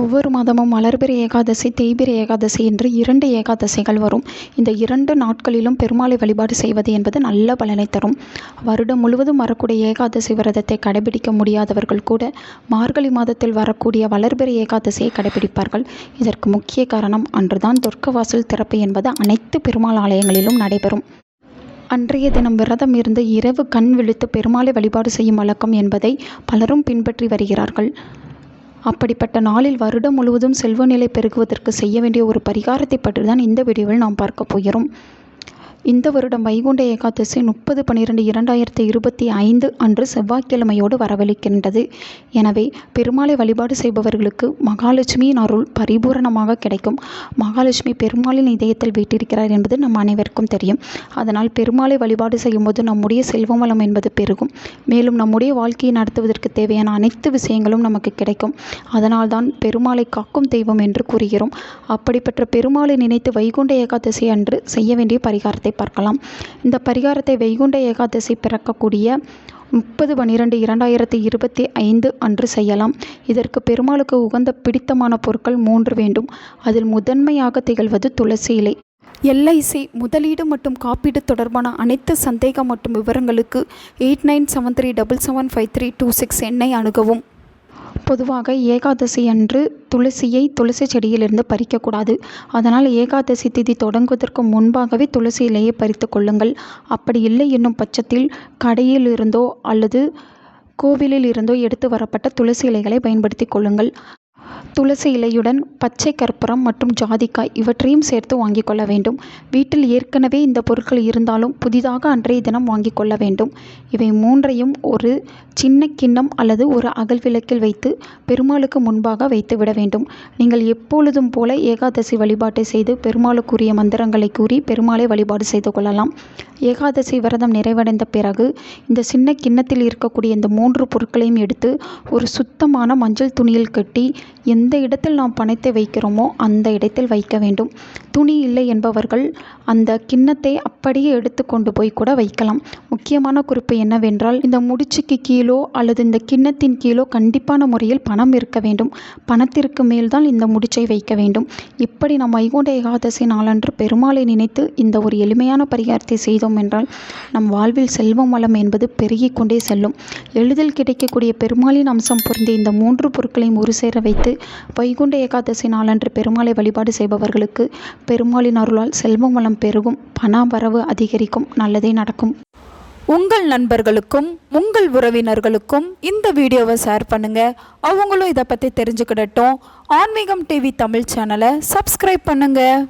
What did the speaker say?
ஒவ்வொரு மாதமும் வளர்பிறை ஏகாதசி தேய்பிறை ஏகாதசி என்று இரண்டு ஏகாதசிகள் வரும். இந்த இரண்டு நாட்களிலும் பெருமாளை வழிபாடு செய்வது என்பது நல்ல பலனை தரும். வருடம் முழுவதும் வரக்கூடிய ஏகாதசி விரதத்தை கடைபிடிக்க முடியாதவர்கள் கூட மார்கழி மாதத்தில் வரக்கூடிய வளர்பிறை ஏகாதசியை கடைபிடிப்பார்கள். இதற்கு முக்கிய காரணம் அன்றுதான் துர்க்கவாசல் திறப்பு என்பது அனைத்து பெருமாள் ஆலயங்களிலும் நடைபெறும். அன்றைய தினம் விரதம் இருந்து இரவு கண் விழித்து பெருமாளை வழிபாடு செய்யும் வழக்கம் என்பதை பலரும் பின்பற்றி வருகிறார்கள். அப்படிப்பட்ட நாளில் வருடம் முழுவதும் செல்வநிலை பெருகுவதற்கு செய்ய வேண்டிய ஒரு பரிகாரத்தை பற்றி தான் இந்த வீடியோவில் நாம் பார்க்க போகிறோம். இந்த வருடம் வைகுண்ட ஏகாதசி முப்பது பன்னிரெண்டு இரண்டாயிரத்தி இருபத்தி ஐந்து அன்று செவ்வாய்க்கிழமையோடு வரவழைக்கின்றது. எனவே பெருமாளை வழிபாடு செய்பவர்களுக்கு மகாலட்சுமியின் அருள் பரிபூரணமாக கிடைக்கும். மகாலட்சுமி பெருமாளின் இதயத்தில் வீட்டிருக்கிறார் என்பது நம் அனைவருக்கும் தெரியும். அதனால் பெருமாளை வழிபாடு செய்யும்போது நம்முடைய செல்வம் வளம் என்பது பெருகும். மேலும் நம்முடைய வாழ்க்கையை நடத்துவதற்கு தேவையான அனைத்து விஷயங்களும் நமக்கு கிடைக்கும். அதனால்தான் பெருமாளை காக்கும் தெய்வம் என்று கூறுகிறோம். அப்படிப்பட்ட பெருமாளை நினைத்து வைகுண்ட ஏகாதசி அன்று செய்ய வேண்டிய பரிகாரத்தை பார்க்கலாம். இந்த பரிகாரத்தை வைகுண்ட ஏகாதசி பிறக்கக்கூடிய முப்பது பன்னிரெண்டு இரண்டாயிரத்தி இருபத்தி ஐந்து அன்று செய்யலாம். இதற்கு பெருமாளுக்கு உகந்த பிடித்தமான பொருட்கள் மூன்று வேண்டும். அதில் முதன்மையாக திகழ்வது துளசி இலை. எல்ஐசி முதலீடு மற்றும் காப்பீடு தொடர்பான அனைத்து சந்தேகம் மற்றும் விவரங்களுக்கு eight nine seven three double seven five three two six எண்ணை அணுகவும். பொதுவாக ஏகாதசி அன்று துளசியை துளசி செடியிலிருந்து பறிக்கக்கூடாது. அதனால் ஏகாதசி திதி தொடங்குவதற்கு முன்பாகவே துளசி இலையை பறித்து கொள்ளுங்கள். அப்படி இல்லை என்னும் பட்சத்தில் கடையில் இருந்தோ அல்லது கோவிலில் இருந்தோ எடுத்து வரப்பட்ட துளசி இலைகளை பயன்படுத்தி கொள்ளுங்கள். துளசி இலையுடன் பச்சை கற்பூரம் மற்றும் ஜாதிக்காய் இவற்றையும் சேர்த்து வாங்கிக் கொள்ள வேண்டும். வீட்டில் ஏற்கனவே இந்த பொருட்கள் இருந்தாலும் புதிதாக அன்றைய தினம் வாங்கிக் கொள்ள வேண்டும். இவை மூன்றையும் ஒரு சின்ன கிண்ணம் அல்லது ஒரு அகல் விளக்கில் வைத்து பெருமாளுக்கு முன்பாக வைத்து விட வேண்டும். நீங்கள் எப்பொழுதும் போல ஏகாதசி வழிபாட்டை செய்து பெருமாளுக்குரிய மந்திரங்களை கூறி பெருமாளை வழிபாடு செய்து கொள்ளலாம். ஏகாதசி விரதம் நிறைவடைந்த பிறகு இந்த சின்ன கிண்ணத்தில் இருக்கக்கூடிய இந்த மூன்று பொருட்களையும் எடுத்து ஒரு சுத்தமான மஞ்சள் துணியில் கட்டி எந்த இடத்தில் நாம் பணத்தை வைக்கிறோமோ அந்த இடத்தில் வைக்க வேண்டும். துணி இல்லை என்பவர்கள் அந்த கிண்ணத்தை அப்படியே எடுத்து கொண்டு போய் கூட வைக்கலாம். முக்கியமான குறிப்பு என்னவென்றால் இந்த முடிச்சுக்கு கீழோ அல்லது இந்த கிண்ணத்தின் கீழோ கண்டிப்பான முறையில் பணம் இருக்க வேண்டும். பணத்திற்கு மேல்தான் இந்த முடிச்சை வைக்க வேண்டும். இப்படி நாம் வைகுண்ட ஏகாதசி நாளன்று பெருமாளை நினைத்து இந்த ஒரு எளிமையான பரிகாரத்தை செய்தோம் என்றால் நம் வாழ்வில் செல்வம் வளம் என்பது பெருகிக் கொண்டே செல்லும். எளிதில் கிடைக்கக்கூடிய பெருமாளின் அம்சம் பொருந்திய இந்த மூன்று பொருட்களையும் ஒரு சேர வைத்து வைகுண்ட ஏகாதசி நாளன்று பெருமாளை வழிபாடு செய்பவர்களுக்கு பெருமாளின் அருளால் செல்வம் வளம் பெருகும் பண வரவு அதிகரிக்கும் நல்லதே நடக்கும். உங்கள் நண்பர்களுக்கும் உங்கள் உறவினர்களுக்கும் இந்த வீடியோவை ஷேர் பண்ணுங்க. அவங்களும் இதை பற்றி தெரிஞ்சுக்கிடட்டும். ஆன்மீகம் டிவி தமிழ் சேனலை சப்ஸ்கிரைப் பண்ணுங்கள்